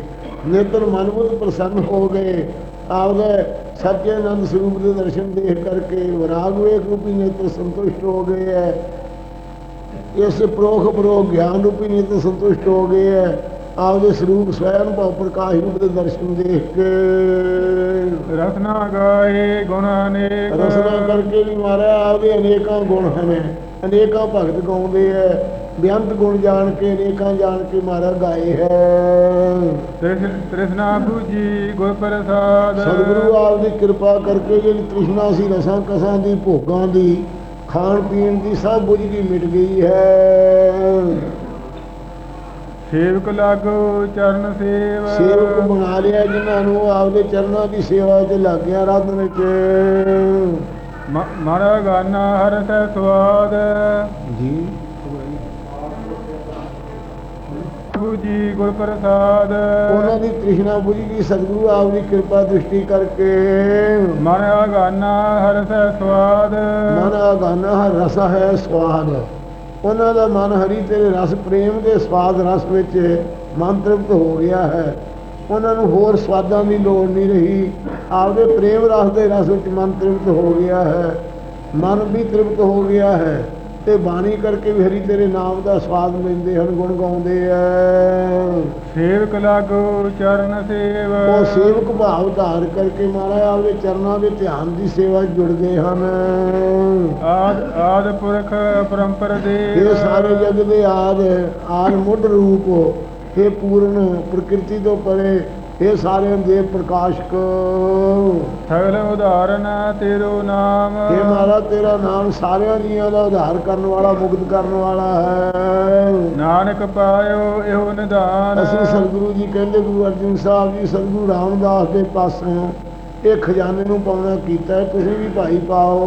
Speaker 2: ਨੇਤਰ ਮਨਬੁੱਧ ਪ੍ਰਸੰਨ ਹੋ ਗਏ। ਆਪਦੇ ਸੱਚੇ ਆਨੰਦ ਸਰੂਪ ਦੇ ਦਰਸ਼ਨ ਦੇਖ ਕਰਕੇ ਵਿਰਾਗ ਵੇਖ ਰੂਪੀ ਨੇ ਤੋਂ ਸੰਤੁਸ਼ਟ ਹੋ ਗਏ ਹੈ ਇਸ ਪ੍ਰੋਖ ਪ੍ਰੋਖ ਗਿਆਨ ਰੂਪੀ ਨੇ ਤੋਂ ਸੰਤੁਸ਼ਟ ਹੋ ਗਏ ਹੈ ਆਪਦੇ ਸਰੂਪ ਸਵੈਨ ਭਾਵ ਪ੍ਰਕਾਸ਼ ਰੂਪ ਦੇ ਦਰਸ਼ਨ ਦੇਖ ਕੇ।
Speaker 1: ਰਸਨਾ ਗਾਏ ਗੁਣ ਅਨੇਕ।
Speaker 2: ਰਸਨਾ ਕਰਕੇ ਵੀ ਮਾਰਿਆ ਆਪਦੇ ਅਨੇਕਾਂ ਗੁਣ ਹਨ। ਅਨੇਕਾਂ ਭਗਤ ਗਾਉਂਦੇ ਐ। ਬੇਅੰਤ ਗੁਣ ਜਾਣ ਕੇ ਅਨੇਕਾਂ ਜਾਣ ਕੇ ਮਾਰਾ ਗਾਏ ਹੈ।
Speaker 1: ਤ੍ਰਿਸ਼- ਤ੍ਰਿਸ਼ਨਾ ਬੂਜੀ ਗੁਰ ਪ੍ਰਸਾਦ।
Speaker 2: ਸਤਿਗੁਰੂ ਆਪ ਦੀ ਕਿਰਪਾ ਕਰਕੇ ਜਿਹੜੀ ਤ੍ਰਿਸ਼ਨਾ ਸੀ ਰਸਾਂ ਕਸਾਂ ਦੀ ਭੋਗਾਂ ਦੀ ਖਾਣ ਪੀਣ ਦੀ ਸਭ ਬੁਝ ਗਈ ਮਿਟ ਗਈ ਹੈ।
Speaker 1: ਸੇਵਕ ਲਾਗੋ ਚਰਨ ਸੇਵ।
Speaker 2: ਸੇਵਕ ਬਣਾ ਲਿਆ ਜਿਨ੍ਹਾਂ ਨੂੰ ਆਪਦੇ ਚਰਨਾਂ ਦੀ ਸੇਵਾ 'ਚ ਲੱਗਿਆ ਰੱਬ ਵਿੱਚ।
Speaker 1: ਮ- ਮਨ ਗਾਨਾ ਹਰ ਸੈ ਸਵਾਦ
Speaker 2: ਜੀ।
Speaker 1: ਬੂਜੀ ਗੁਰ ਪ੍ਰਸਾਦ।
Speaker 2: ਉਹਨਾਂ ਦੀ ਤ੍ਰਿਸ਼ਨਾ ਬੁਝ ਸਤਿਗੁਰੂ ਆਪ ਦੀ ਕਿਰਪਾ ਦ੍ਰਿਸ਼ਟੀ ਕਰਕੇ।
Speaker 1: ਮਨ ਗਾਨਾ ਹਰ ਸੈ ਸਵਾਦ
Speaker 2: ਮਨ ਆਗਾਨਾ ਹਰ ਰਸ ਹੈ ਸਵਾਦ। ਉਹਨਾਂ ਦਾ ਮਨ ਹਰੀ ਤੇਰੇ ਰਸ ਪ੍ਰੇਮ ਦੇ ਸਵਾਦ ਰਸ ਵਿੱਚ ਮਨ ਤ੍ਰਿਪਤ ਹੋ ਗਿਆ ਹੈ। ਉਹਨਾਂ ਨੂੰ ਹੋਰ ਸਵਾਦਾਂ ਦੀ ਲੋੜ ਨਹੀਂ ਰਹੀ। ਆਪਦੇ ਪ੍ਰੇਮ ਰਸ ਦੇ ਰਸ ਵਿੱਚ ਮਨ ਤ੍ਰਿਪਤ ਹੋ ਗਿਆ ਹੈ। ਮਨ ਵੀ ਤ੍ਰਿਪਤ ਹੋ ਗਿਆ ਹੈ। ਤੇ ਬਾਣੀ ਕਰਕੇ ਵੀ ਹਰੀ ਤੇਰੇ ਨਾਮ ਦਾ ਸਵਾਦ ਲੈਂਦੇ ਹਨ ਗੁਣ ਗਾਉਂਦੇ ਐ।
Speaker 1: ਸੇਵਕ ਲਾਗੋ ਚਰਨ ਸੇਵ।
Speaker 2: ਉਹ ਸੇਵਕ ਭਾਵ ਧਾਰ ਕਰਕੇ ਮਹਾਰਾਜ ਆਪਦੇ ਚਰਨਾਂ ਦੇ ਧਿਆਨ ਦੀ ਸੇਵਾ ਜੁੜ ਗਏ ਹਨ।
Speaker 1: ਆਦ ਆਦ ਪੁਰਖ ਪਰੰਪਰ ਦੇ
Speaker 2: ਇਹ ਸਾਰੇ ਜਗ ਦੇ ਆਦ ਆਦ ਮੁੱਢ ਰੂਪ ਇਹ ਪੂਰਨ ਪ੍ਰਕਿਰਤੀ ਤੋਂ ਪਰੇ ਇਹ ਸਾਰਿਆਂ ਦੇ ਪ੍ਰਕਾਸ਼ਕ।
Speaker 1: ਸਗਲ ਉਦਾਹਰਨ ਤੇਰੋ ਨਾਮ।
Speaker 2: ਇਹ ਮਾਰਾ ਤੇਰਾ ਨਾਮ ਸਾਰਿਆਂ ਜੀਆਂ ਦਾ ਉਧਾਰ ਕਰਨ ਵਾਲਾ ਮੁਕਤ ਕਰਨ ਵਾਲਾ ਹੈ।
Speaker 1: ਨਾਨਕ ਪਾਇਓ ਇਹੋ ਨਿਦਾਨ
Speaker 2: ਅਸੀਂ ਸਤਿਗੁਰੂ ਜੀ ਕਹਿੰਦੇ ਗੁਰੂ ਅਰਜਨ ਸਾਹਿਬ ਜੀ ਸਤਿਗੁਰੂ ਰਾਮਦਾਸ ਦੇ ਪਾਸੋਂ ਇਹ ਖਜ਼ਾਨੇ ਨੂੰ ਪਾਉਣਾ ਕੀਤਾ ਤੁਸੀਂ ਵੀ ਭਾਈ ਪਾਓ।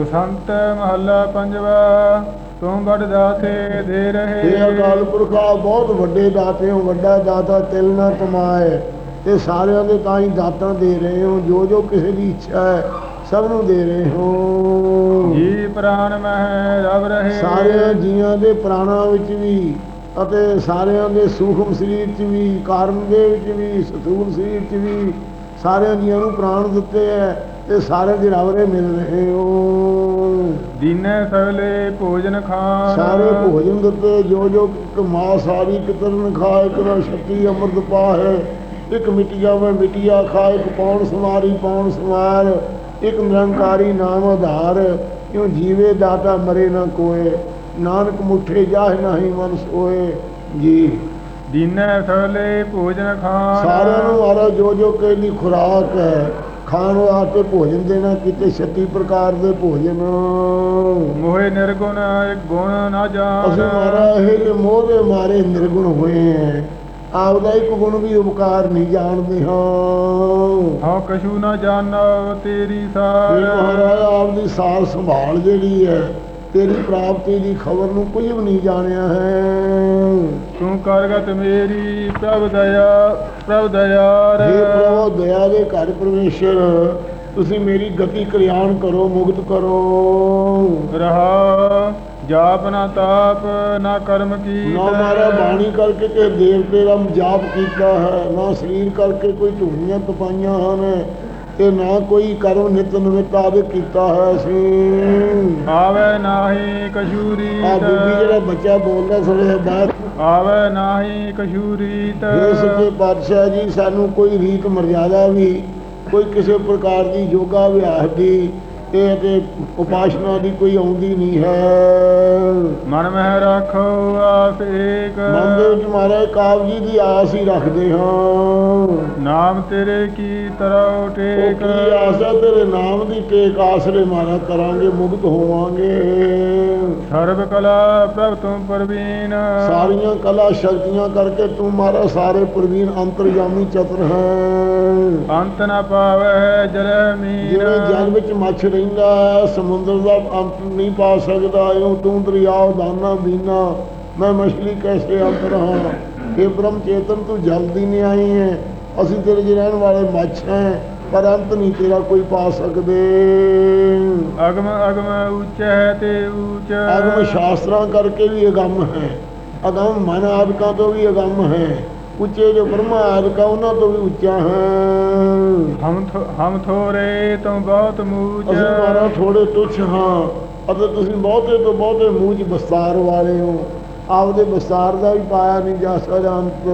Speaker 1: ਗਸੰਤ ਮਹੱਲਾ ਪੰਜਵਾ। ਤੂੰ ਬੜ ਦਾਤੇ ਦੇ ਰਹੇ।
Speaker 2: ਇਹ ਅਕਾਲ ਪੁਰਖਾ ਬਹੁਤ ਵੱਡੇ ਦਾਤੇ ਹੋ ਵੱਡਾ ਦਾਤਾ ਤਿਲ ਨਾ ਕਮਾਏ। ਤੇ ਸਾਰਿਆਂ ਦੇ ਤਾਂ ਹੀ ਦਾਤਾਂ ਦੇ ਰਹੇ ਹੋ ਜੋ ਜੋ ਕਿਸੇ ਦੀ ਇੱਛਾ ਹੈ ਸਭ ਨੂੰ ਦੇ ਰਹੇ ਹੋ।
Speaker 1: ਜੀ ਪ੍ਰਾਨ ਮਹਿ ਰਵ ਰਹੇ।
Speaker 2: ਸਾਰਿਆਂ ਜੀਆਂ ਦੇ ਪ੍ਰਾਣਾਂ ਵਿੱਚ ਵੀ ਅਤੇ ਸਾਰਿਆਂ ਦੇ ਸੂਖਮ ਸਰੀਰ 'ਚ ਵੀ ਕਾਰਨ ਦੇ ਵਿੱਚ ਵੀ ਸਥੂਲ ਸਰੀਰ 'ਚ ਵੀ ਸਾਰਿਆਂ ਜੀਆਂ ਨੂੰ ਪ੍ਰਾਣ ਦਿੱਤੇ ਹੈ। ਤੇ ਸਾਰੇ ਦੇ ਰਵਰੇ ਮਿਲ ਰਹੇ ਹੋ।
Speaker 1: ਦੀਨੇ ਸਗਲੇ ਭੋਜਨ ਖਾਨ
Speaker 2: ਸਾਰੇ ਭੋਜਨ ਦਿੱਤੇ ਜੋ ਜੋ ਕਮਾ ਸਾਰੀ ਕਿਤਰਨ ਖਾਏ ਇੱਕ ਦਾ ਸ਼ਕਤੀ ਅੰਮ੍ਰਿਤ ਪਾਹੇ। ਇੱਕ ਮਿਟਿਆ ਮੈਂ ਮਿਟਿਆ ਖਾਏ ਇੱਕ ਪੌਣ ਸਮਾਰੀ ਪੌਣ ਸਮਾਰ ਇੱਕ ਨਿਰੰਕਾਰੀ ਨਾਮ ਆਧਾਰ। ਕਿਉ ਜੀਵੇ ਦਾਤਾ ਮਰੇ ਨਾ ਕੋਏ ਨਾਨਕ ਮੁਠੇ ਜਾਹ ਨਹੀਂ ਮਨ ਸੋਏ ਜੀ।
Speaker 1: ਦੀਨੇ ਸਗਲੇ ਭੋਜਨ ਖਾਨ
Speaker 2: ਸਾਰਿਆਂ ਨੂੰ ਮਾਰਾ ਜੋ ਜੋ ਕੇ ਦੀ ਖੁਰਾਕ ਹੈ ਖਾਣ ਵਾਸਤੇ ਭੋਜਨ ਦੇਣਾ ਕਿਤੇ 36 ਪ੍ਰਕਾਰ ਦੇ ਭੋਜਨ।
Speaker 1: ਮੋਹਿ ਨਿਰਗੁਣ ਇੱਕ ਗੁਣ ਨਾ ਜਾਣ।
Speaker 2: ਅਸੀਂ ਮਾਰਾ ਇਹ ਜੇ ਮੋਹ ਦੇ ਮਾਰੇ ਨਿਰਗੁਣ ਹੋਏ ਹੈ ਆਪਦਾ ਇੱਕ ਗੁਣ ਵੀ ਉਪਕਾਰ ਨਹੀਂ ਜਾਣਦੇ ਹਾਂ।
Speaker 1: ਹਉ ਕਛੂ ਨਾ ਜਾਣੋ ਤੇਰੀ
Speaker 2: ਇਹ
Speaker 1: ਸਾਰ
Speaker 2: ਮਹਾਰਾਜ ਆਪਦੀ ਸਾਰ ਸੰਭਾਲ ਜਿਹੜੀ ਹੈ ਤੇਰੀ ਪ੍ਰਾਪਤੀ ਦੀ ਖਬਰ ਨੂੰ ਕੁਝ ਵੀ ਨਹੀਂ ਜਾਣਿਆ ਹੈ।
Speaker 1: ਤੂੰ ਕਰਗਤ ਮੇਰੀ ਪ੍ਰਭ ਦਇਆ ਪ੍ਰਭ ਦਿਆਰ
Speaker 2: हे ਪ੍ਰਭੂ ਦਇਆ ਦੇ ਘਰ ਪਰਮੇਸ਼ਰ ਤੁਸੀਂ ਮੇਰੀ ਗਤੀ ਕਲਿਆਣ ਕਰੋ ਮੁਕਤ ਕਰੋ।
Speaker 1: ਰਹਾ ਜਾਪ ਨਾ ਤਾਪ ਨਾ ਕਰਮ ਕੀ
Speaker 2: ਨਾ ਮਾਰਾ ਬਾਣੀ ਕਰਕੇ ਕਿ ਦੇਵਤੇ ਦਾ ਜਾਪ ਕੀਤਾ ਹੈ ਨਾ ਸਰੀਰ ਕਰਕੇ ਕੋਈ ਢੂਣੀਆਂ ਤਪਾਈਆਂ ਹਨ। ਤੇ ਨਾ ਕੋਈ ਕਰਮ ਨਿਤ ਨਿਮਿਤ ਆਦਿ ਕੀਤਾ ਹੈ ਅਸੀਂ
Speaker 1: ਆਵੇ ਨਾਹੀ ਕਸ਼ੂਰੀ
Speaker 2: ਆ ਬੀਬੀ ਜਿਹੜਾ ਬੱਚਾ ਬੋਲਦਾ ਸੁਣਿਆ ਬਾਤ
Speaker 1: ਆਵੇ ਨਾਹੀ ਕਸ਼ੂਰੀਤ
Speaker 2: ਇਹ ਸੱਚੇ ਪਾਤਸ਼ਾਹ ਜੀ ਸਾਨੂੰ ਕੋਈ ਰੀਤ ਮਰਜ਼ਾਦਾ ਵੀ ਕੋਈ ਕਿਸੇ ਪ੍ਰਕਾਰ ਦੀ ਯੋਗਾ ਅਭਿਆਸ ਦੀ ਤੇ ਅਤੇ ਉਪਾਸ਼ਨਾ ਦੀ ਕੋਈ ਆਉਂਦੀ ਨਹੀਂ ਹੈ।
Speaker 1: ਮਨ ਮਹਿ ਰੱਖੋ ਆਸ ਏਕ
Speaker 2: ਮਨ ਦੇ ਵਿੱਚ ਮਹਾਰਾਜ ਕਾਬ ਜੀ ਦੀ ਆਸ ਹੀ ਰੱਖਦੇ ਹਾਂ।
Speaker 1: ਨਾਮ ਤੇਰੇ ਕੀ ਤਰ੍ਹਾਂ ਟੇਕ।
Speaker 2: ਕੀ ਆਸ ਹੈ ਤੇਰੇ ਨਾਮ ਦੀ ਟੇਕ ਆਸਰੇ ਮਾਰਾ ਕਰਾਂਗੇ ਮੁਕਤ ਹੋਵਾਂਗੇ।
Speaker 1: ਸਰਬ ਕਲਾ ਪ੍ਰਭ ਤੁਮ ਪਰਵੀਨ।
Speaker 2: ਸਾਰੀਆਂ ਕਲਾ ਸ਼ਕਤੀਆਂ ਕਰਕੇ ਤੂੰ ਮਾਰਾ ਸਾਰੇ ਪ੍ਰਵੀਨ ਅੰਤਰਯਾਮੀ ਚਤੁਰ ਹੈ।
Speaker 1: ਅੰਤ ਨ ਪਾਵੈ ਜਲ
Speaker 2: ਜਿਵੇਂ ਜਲ ਵਿੱਚ ਮੱਛ ਰਹਿੰਦਾ ਹੈ ਸਮੁੰਦਰ ਦਾ ਅੰਤ ਨਹੀਂ ਪਾ ਸਕਦਾ ਇਉਂ ਤੂੰ ਦਰਿਆਵ ਦਾਨਾ ਬੀਨਾ ਮੈਂ ਮਛਲੀ ਕੈਸੇ ਅੰਤ ਰਹਾ? ਇਹ ਬ੍ਰਹਮ ਚੇਤਨ ਤੂੰ ਜਲਦੀ ਨਹੀਂ ਆਈ ਹੈ। ਅਸੀਂ ਤੇਰੇ ਜਿਹੇ ਰਹਿਣ ਵਾਲੇ ਮੱਛ ਹੈ ਪਰ ਅੰਤ ਨਹੀਂ ਤੇਰਾ ਕੋਈ ਪਾ ਸਕਦੇ।
Speaker 1: ਅਗਮ ਅਗਮ ਉੱਚ ਹੈ ਤੇ ਉੱਚ।
Speaker 2: ਅਗਮ ਸ਼ਾਸਤਰਾਂ ਕਰਕੇ ਵੀ ਅਗੰਮ ਹੈ। ਅਗੰਮ ਮਨ ਆਦਿਕਾਂ ਤੋਂ ਵੀ ਅਗੰਮ ਹੈ। ਉੱਚੇ ਜੋ ਬ੍ਰਹਮਾ ਆਦਿਕਾ ਉਹਨਾਂ ਤੋਂ ਵੀ ਉੱਚਾ ਹਾਂ।
Speaker 1: ਹਮ ਹਮ ਥੋਰੇ ਤੁਮ ਬਹੁਤ ਮੂਚ
Speaker 2: ਅਸੀਂ ਮਾਰਾ ਥੋੜੇ ਤੁੱਛ ਹਾਂ ਅਤੇ ਤੁਸੀਂ ਬਹੁਤੇ ਤੋਂ ਬਹੁਤੇ ਮੂੰਹ 'ਚ ਬਸਤਾਰ ਵਾਲੇ ਹੋ। ਆਪਦੇ ਬਸਤਾਰ ਦਾ ਵੀ ਪਾਇਆ ਨਹੀਂ ਜਾ ਸਕਦਾ ਅੰਤ।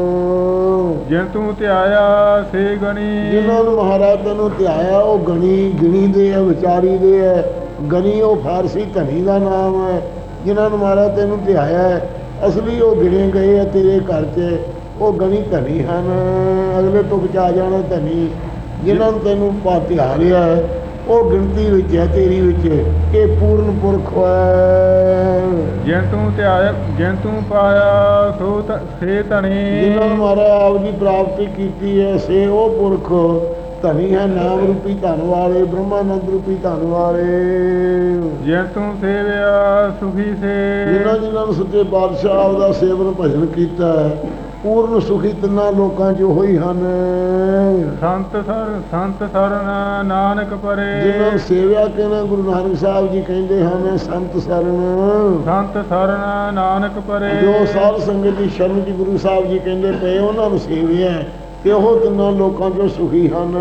Speaker 1: ਜਿਨ ਤੂੰ ਧਿਆਇਆ ਸੇ ਗਣੀ।
Speaker 2: ਜਿਨ੍ਹਾਂ ਨੂੰ ਮਹਾਰਾਜ ਤੈਨੂੰ ਧਿਆਇਆ ਉਹ ਗਣੀ ਗਿਣੀ ਦੇ ਹੈ ਵਿਚਾਰੀ ਦੇ ਹੈ ਗਣੀ ਉਹ ਫਾਰਸੀ ਧਨੀ ਦਾ ਨਾਮ ਹੈ। ਜਿਨ੍ਹਾਂ ਨੂੰ ਮਹਾਰਾਜ ਤੈਨੂੰ ਧਿਆਇਆ ਅਸਲੀ ਉਹ ਗਿਣੇ ਗਏ ਆ ਤੇਰੇ ਘਰ 'ਚ। ਉਹ ਗਣੀ ਧਨੀ ਹਨ ਅਗਲੇ ਤੋਂ ਬਚਾ ਜਾਣਾ ਧਨੀ। ਜਿਨ੍ਹਾਂ ਨੂੰ ਤੈਨੂੰ ਪਾ ਧਿਆ ਰਿਹਾ ਉਹ ਗਿਣਤੀ ਵਿੱਚ ਹੈ ਤੇਰੀ ਵਿੱਚ ਇਹ ਪੂਰਨ ਪੁਰਖ ਹੈ।
Speaker 1: ਜਿਨ ਤੂੰ ਧਿਆਇਆ ਜਿਨ ਤੂੰ ਪਾਇਆ ਸੋ ਸੇ ਧਣੀ
Speaker 2: ਜਿਨ੍ਹਾਂ ਨੂੰ ਮਹਾਰਾਜ ਆਪ ਦੀ ਪ੍ਰਾਪਤੀ ਕੀਤੀ ਹੈ ਸੇ ਉਹ ਪੁਰਖ ਧਨੀ ਹੈ ਨਾਮ ਰੂਪੀ ਧਨ ਵਾਲੇ ਬ੍ਰਹਮਾਨੰਦ ਰੂਪੀ ਧਨ ਵਾਲੇ।
Speaker 1: ਜਿਨ ਤੂੰ ਸੇਵਿਆ ਸੁਖੀ ਸੇ
Speaker 2: ਜਿਨ੍ਹਾਂ ਜਿਨ੍ਹਾਂ ਨੂੰ ਸੱਚੇ ਆਪ ਦਾ ਸੇਵਨ ਭਜਨ ਕੀਤਾ ਹੈ ਪੂਰਨ ਸੁਖੀ ਤਿੰਨਾਂ ਲੋਕਾਂ 'ਚ ਉਹੀ ਹਨ।
Speaker 1: ਸੰਤ ਸਰ ਸੰਤ ਸਰਨ ਨਾਨਕ ਪਰੇ।
Speaker 2: ਜਿਨ੍ਹਾਂ ਸੇਵਿਆ ਕਹਿੰਦੇ ਗੁਰੂ ਨਾਨਕ ਸਾਹਿਬ ਜੀ ਕਹਿੰਦੇ ਹਨ ਸੰਤ ਸਰਨ।
Speaker 1: ਸੰਤ ਸਰਨ ਨਾਨਕ ਪਰੇ।
Speaker 2: ਜੋ ਸਾਧ ਸੰਗਤ ਦੀ ਸ਼ਰਨ 'ਚ ਗੁਰੂ ਸਾਹਿਬ ਜੀ ਕਹਿੰਦੇ ਪਏ ਉਹਨਾਂ ਨੂੰ ਸੇਵਿਆ ਤੇ ਉਹ ਤਿੰਨਾਂ ਲੋਕਾਂ 'ਚੋਂ ਸੁਖੀ ਹਨ।